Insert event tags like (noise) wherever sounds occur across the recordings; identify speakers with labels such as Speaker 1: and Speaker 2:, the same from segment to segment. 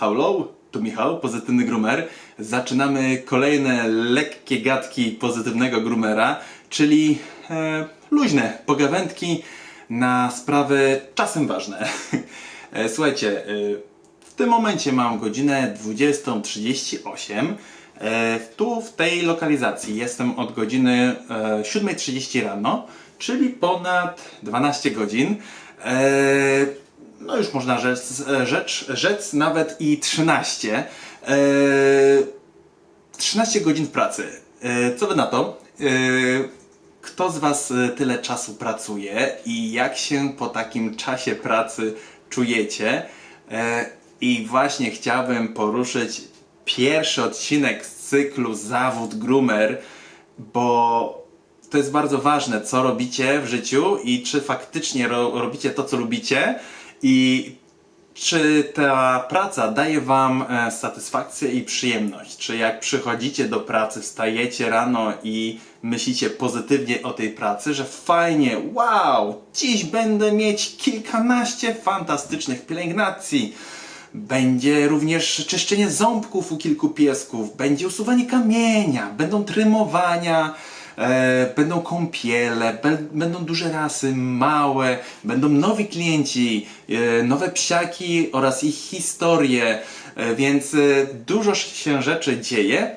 Speaker 1: Hello, tu Michał, pozytywny groomer. Zaczynamy kolejne lekkie gadki pozytywnego groomera, czyli e, luźne pogawędki na sprawy czasem ważne. E, Słuchajcie, e, w tym momencie mam godzinę 20.38. E, Tu w tej lokalizacji jestem od godziny e, 7.30 rano, czyli ponad 12 godzin. E, no już można rzec, rzecz, rzec nawet i 13. E, 13 godzin pracy. E, Co wy na to? E, Kto z Was e, tyle czasu pracuje i jak się po takim czasie pracy czujecie? E, I właśnie chciałbym poruszyć pierwszy odcinek z cyklu Zawód Groomer, bo to jest bardzo ważne, co robicie w życiu i czy faktycznie ro robicie to, co lubicie i czy ta praca daje Wam e, satysfakcję i przyjemność? Czy jak przychodzicie do pracy, wstajecie rano i myślicie pozytywnie o tej pracy, że fajnie, wow, dziś będę mieć kilkanaście fantastycznych pielęgnacji. Będzie również czyszczenie ząbków u kilku piesków, będzie usuwanie kamienia, będą trymowania, e, będą kąpiele, będą duże rasy, małe, będą nowi klienci, e, nowe psiaki oraz ich historie, e, więc dużo się rzeczy dzieje.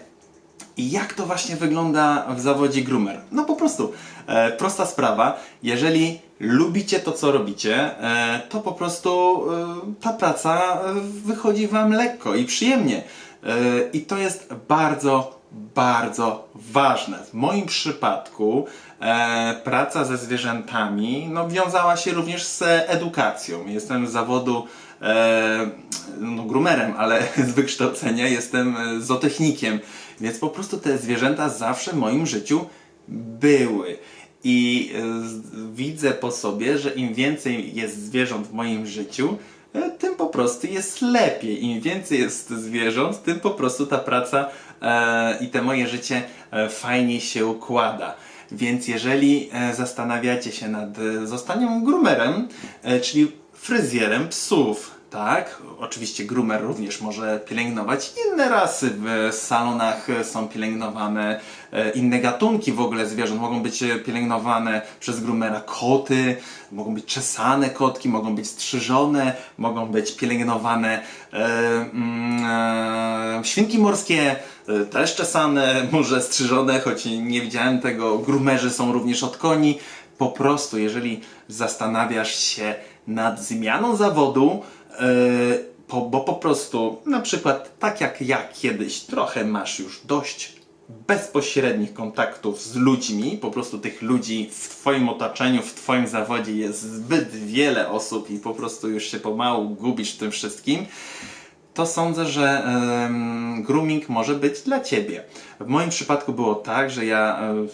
Speaker 1: I jak to właśnie wygląda w zawodzie groomer? No po prostu, e, prosta sprawa. Jeżeli lubicie to, co robicie, e, to po prostu e, ta praca wychodzi Wam lekko i przyjemnie. E, I to jest bardzo, bardzo ważne. W moim przypadku e, praca ze zwierzętami no, wiązała się również z edukacją. Jestem z zawodu e, no, groomerem, ale (laughs) z wykształcenia jestem zootechnikiem, więc po prostu te zwierzęta zawsze w moim życiu były. I e, widzę po sobie, że im więcej jest zwierząt w moim życiu, tym po prostu jest lepiej. Im więcej jest zwierząt, tym po prostu ta praca e, i te moje życie e, fajniej się układa. Więc jeżeli e, zastanawiacie się nad e, zostaniem groomerem, e, czyli fryzjerem psów, tak? Oczywiście groomer również może pielęgnować inne rasy. W salonach są pielęgnowane e, inne gatunki w ogóle zwierząt. Mogą być e, pielęgnowane przez groomera koty, mogą być czesane kotki, mogą być strzyżone, mogą być pielęgnowane e, mm, e, świnki morskie, e, też czesane, (laughs) może strzyżone, choć nie widziałem tego. Groomerzy są również od koni. Po prostu, jeżeli zastanawiasz się nad zmianą zawodu, e, po, bo po prostu, na przykład tak jak ja kiedyś, trochę masz już dość bezpośrednich kontaktów z ludźmi, po prostu tych ludzi w Twoim otoczeniu, w Twoim zawodzie jest zbyt wiele osób i po prostu już się pomału gubisz w tym wszystkim, to sądzę, że grooming może być dla Ciebie. W moim przypadku było tak, że ja e,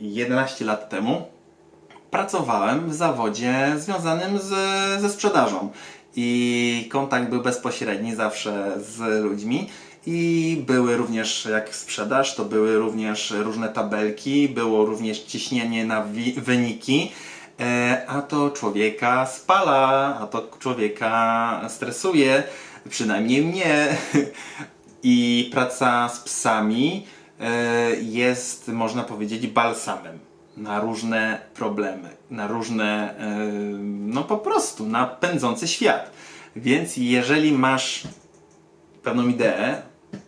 Speaker 1: 11 lat temu pracowałem w zawodzie związanym z, ze sprzedażą i kontakt był bezpośredni zawsze z ludźmi. I były również jak sprzedaż, to były również różne tabelki, było również ciśnienie na wyniki, e, a to człowieka spala, a to człowieka stresuje, przynajmniej mnie. (laughs) I praca z psami e, jest, można powiedzieć, balsamem na różne problemy, na różne, e, no po prostu, na pędzący świat. Więc jeżeli masz pewną ideę,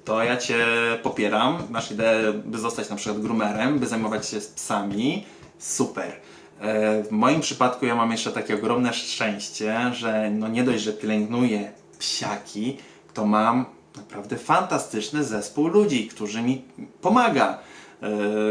Speaker 1: to ja Cię popieram. Masz ideę, by zostać na przykład groomerem, by zajmować się psami, super. E, W moim przypadku ja mam jeszcze takie ogromne szczęście, że no nie dość, że pielęgnuję psiaki, to mam naprawdę fantastyczny zespół ludzi, którzy mi pomaga,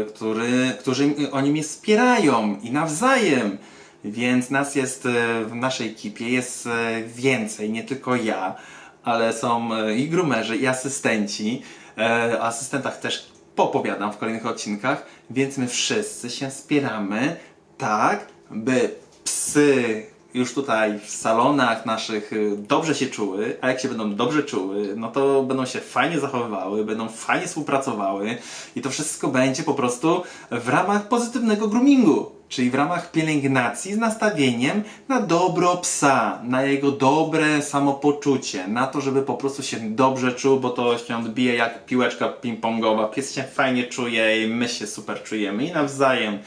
Speaker 1: który, którzy oni mnie wspierają i nawzajem. Więc nas jest e, w naszej ekipie jest e, więcej, nie tylko ja, ale są e, i groomerzy, i asystenci. E, O asystentach też popowiadam w kolejnych odcinkach, więc my wszyscy się wspieramy tak, by psy już tutaj w salonach naszych y, dobrze się czuły, a jak się będą dobrze czuły, no to będą się fajnie zachowywały, będą fajnie współpracowały i to wszystko będzie po prostu w ramach pozytywnego groomingu. Czyli w ramach pielęgnacji z nastawieniem na dobro psa, na jego dobre samopoczucie, na to, żeby po prostu się dobrze czuł, bo to się odbije jak piłeczka ping-pongowa. Pies się fajnie czuje i my się super czujemy i nawzajem.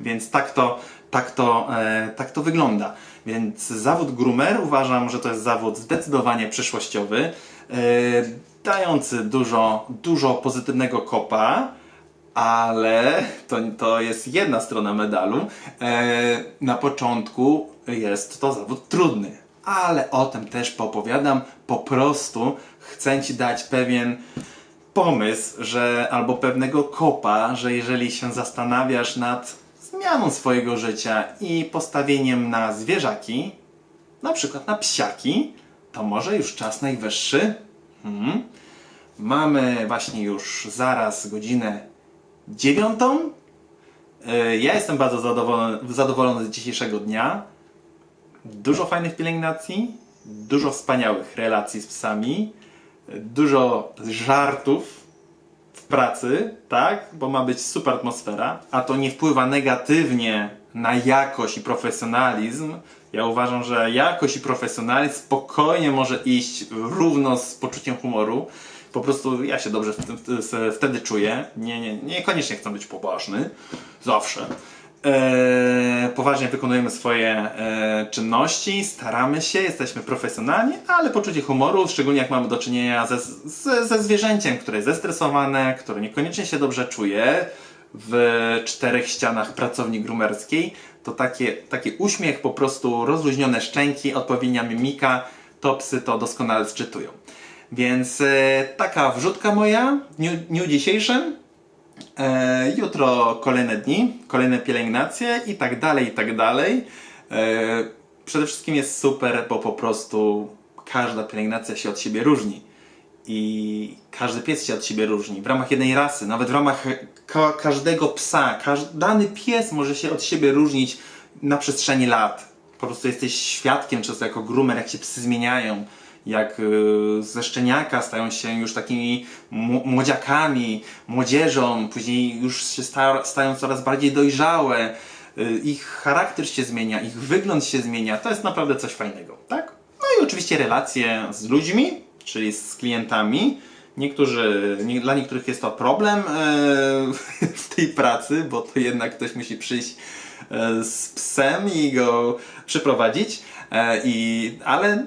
Speaker 1: Więc tak to, tak to, e, tak to wygląda. Więc zawód groomer uważam, że to jest zawód zdecydowanie przyszłościowy, e, dający dużo, dużo pozytywnego kopa, ale to, to jest jedna strona medalu. E, na początku jest to zawód trudny, ale o tym też popowiadam. Po prostu chcę Ci dać pewien pomysł, że albo pewnego kopa, że jeżeli się zastanawiasz nad zmianą swojego życia i postawieniem na zwierzaki, na przykład na psiaki, to może już czas najwyższy. Hmm. Mamy właśnie już zaraz godzinę dziewiątą. E, Ja jestem bardzo zadowolony, zadowolony z dzisiejszego dnia. Dużo fajnych pielęgnacji, dużo wspaniałych relacji z psami, dużo żartów pracy, tak? Bo ma być super atmosfera, a to nie wpływa negatywnie na jakość i profesjonalizm. Ja uważam, że jakość i profesjonalizm spokojnie może iść równo z poczuciem humoru. Po prostu ja się dobrze wtedy czuję. Nie, nie, niekoniecznie chcę być poważny. Zawsze. Eee, poważnie wykonujemy swoje e, czynności, staramy się, jesteśmy profesjonalni, ale poczucie humoru, szczególnie jak mamy do czynienia ze, ze, ze zwierzęciem, które jest zestresowane, które niekoniecznie się dobrze czuje w czterech ścianach pracowni grumerskiej, to takie, taki uśmiech, po prostu rozluźnione szczęki, odpowiednia mimika, to psy to doskonale sczytują. Więc e, taka wrzutka moja w dniu, dniu dzisiejszym. E, jutro kolejne dni, kolejne pielęgnacje i tak dalej, i tak dalej. E, przede wszystkim jest super, bo po prostu każda pielęgnacja się od siebie różni. I każdy pies się od siebie różni. W ramach jednej rasy, nawet w ramach ka każdego psa, każdy, dany pies może się od siebie różnić na przestrzeni lat. Po prostu jesteś świadkiem często jako groomer, jak się psy zmieniają jak y, ze szczeniaka stają się już takimi mł- młodziakami, młodzieżą, później już się sta- stają coraz bardziej dojrzałe, y, ich charakter się zmienia, ich wygląd się zmienia, to jest naprawdę coś fajnego, tak? No i oczywiście relacje z ludźmi, czyli z klientami. Niektórzy, nie, dla niektórych jest to problem e, (laughs) w tej pracy, bo to jednak ktoś musi przyjść e, z psem i go przyprowadzić, e, i, ale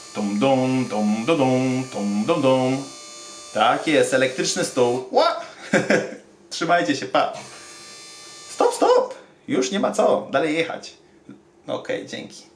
Speaker 1: dum dum dum dum dum Tak jest, elektryczny stół. Ła! (laughs) Trzymajcie się, pa! Stop, stop! Już nie ma co, dalej jechać. Okej, dzięki.